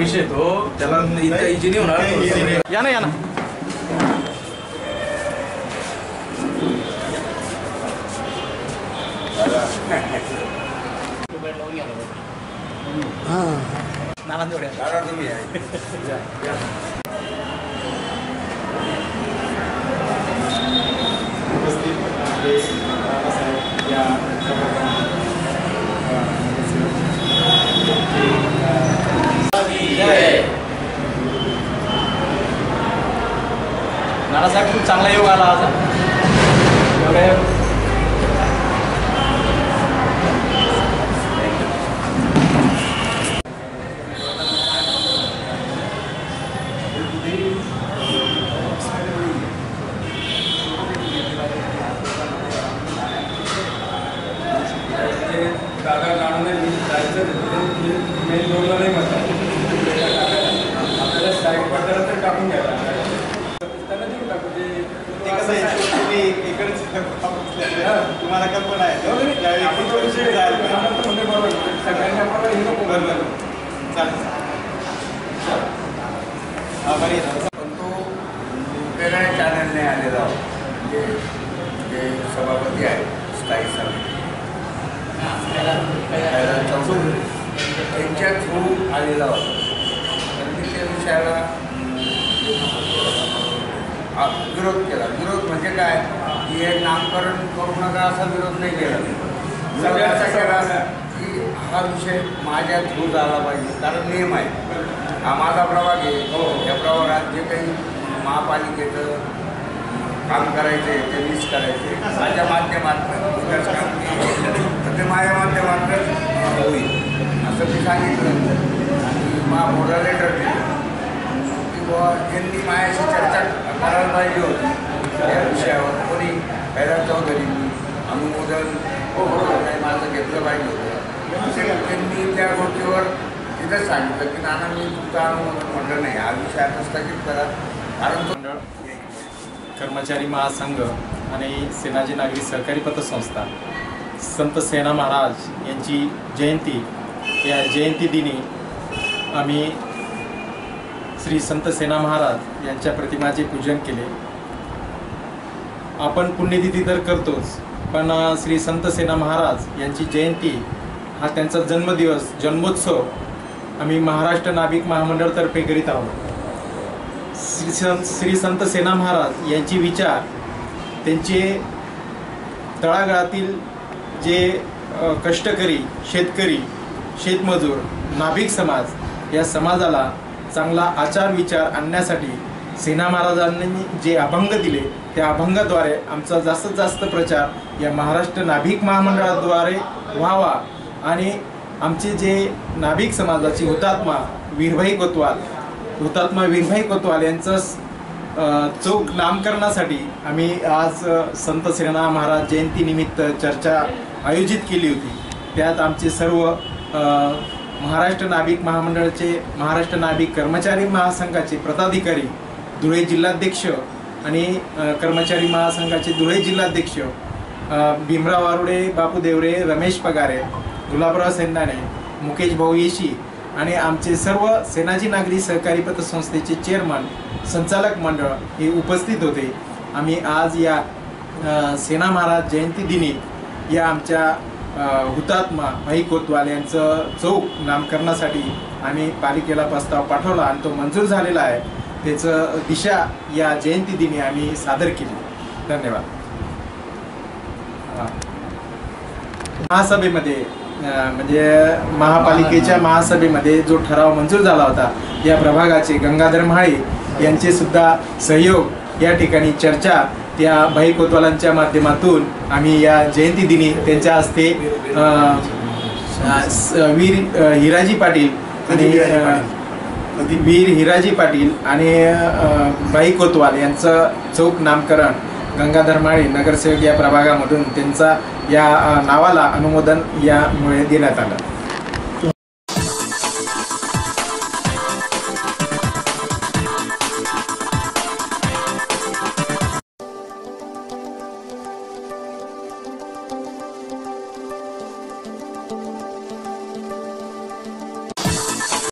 विषय तो त्याला इतका इजी नाही होणार या ना या ना नानासाहेब खूप चांगला योग आला आज. एवढ्या जायचं मेन रोडला नाही म्हणतात आपल्याला साईड पडल्याला तर टाकून घ्यायला त्यांना देऊन टाकू ते ते कसं आहे, तुम्ही इकडचं तुम्हाला कल्पना आहे त्यावेळी आपण किती थोडेसे वर्ष जायला पाहिजे? आपण थोडे बरोबर सगळ्यांनी आपल्याला हे नको बरं, बरं. चालेल हा, बरी आहे ना? पण तो वेगळ्या चॅनलने आलेला होता म्हणजे जे सभापती आहेत स्थायी समिती कैलास चौधरी, त्यांच्या थ्रू आलेला होता त्यांनी त्या विषयाला आ, विरोध केला विरोध म्हणजे काय की हे नामकरण करू नका असा विरोध नाही केला. असा केला की हा विषय माझ्या थ्रू झाला पाहिजे कारण नियम आहे. हा माझा प्रभाग आहे. त्या प्रभागात जे काही महापालिकेचं काम करायचे ते वीज करायचे. माझ्या माध्यमातून विकास काम केलं. तर ते माझ्या माध्यमातूनच होईल. असं मी सांगितलं. आणि महामोठा लेटर दिलं. की बुवा यांनी माझ्याशी चर्चा करायला पाहिजे होती कैलास चौधरी अनुमोदन हो हो काही माझं घेतलं पाहिजे होतं. त्यांनी त्या गोष्टीवर तिथंच सांगितलं की नाना मी तुमचं अनुमोदन म्हटलं नाही. हा विषय आता स्थगित करा. कारण मंडळ कर्मचारी महासंघ आणि सेनाजी नागरी सहकारी पतसंस्था संत सेना महाराज यांची जयंती. या जयंती दिनी आम्ही श्री संत सेना महाराज यांच्या प्रतिमाचे पूजन केले. आपण पुण्यतिथी तर करतोच पण श्री संत सेना महाराज यांची जयंती हा त्यांचा जन्मदिवस जन्मोत्सव आम्ही महाराष्ट्र नाभिक महामंडळतर्फे करीत आहोत. श्री संत श्री संत सेना महाराज यांचे विचार त्यांचे तळागाळातील जे कष्टकरी शेतकरी शेतमजूर नाभिक समाज या समाजाला चांगला आचार विचार आणण्यासाठी सेना महाराजांनी जे अभंग दिले त्या अभंगाद्वारे आमचा जास्तीत जास्त प्रचार या महाराष्ट्र नाभिक महामंडळाद्वारे व्हावा. आणि आमचे जे नाभिक समाजाची हुतात्मा वीरभाई कोतवाल हुतात्मा वीरभाई कोतवाल यांचं चोख चौक नामकरणासाठी आम्ही आज संत सेना महाराज जयंतीनिमित्त चर्चा आयोजित केली होती. त्यात आमचे सर्व महाराष्ट्र नाभिक महामंडळाचे महाराष्ट्र नाभिक कर्मचारी महासंघाचे पदाधिकारी धुळे जिल्हाध्यक्ष आणि कर्मचारी महासंघाचे धुळे जिल्हाध्यक्ष भीमराव आरुडे बापू देवरे रमेश पगारे गुलाबराव सेंदाणे मुकेश भाऊ येशी आणि आमचे सर्व सेनाजी नागरी सहकारी पतसंस्थेचे चेअरमन संचालक मंडळ हे उपस्थित होते. आम्ही आज या सेना महाराज जयंती दिनी या आमच्या हुतात्मा भाई कोतवाल यांचं चौक नामकरणासाठी आम्ही पालिकेला प्रस्ताव पाठवला आणि तो मंजूर झालेला आहे. त्याचं दिशा या जयंती दिनी आम्ही सादर केली. धन्यवाद. महासभेमध्ये म्हणजे महापालिकेच्या महासभेमध्ये जो ठराव मंजूर झाला होता या प्रभागाचे गंगाधर म्हाळे यांचे सुद्धा सहयोग या ठिकाणी चर्चा त्या भाई कोतवालांच्या माध्यमातून आम्ही या जयंती दिनी त्यांच्या हस्ते वीर हिराजी पाटील आणि अं, वीर हिराजी पाटील आणि बाई कोतवाल यांचं चौक नामकरण गंगाधर माळी नगरसेवक या प्रभागामधून त्यांचा या नावाला अनुमोदन यामुळे देण्यात आलं.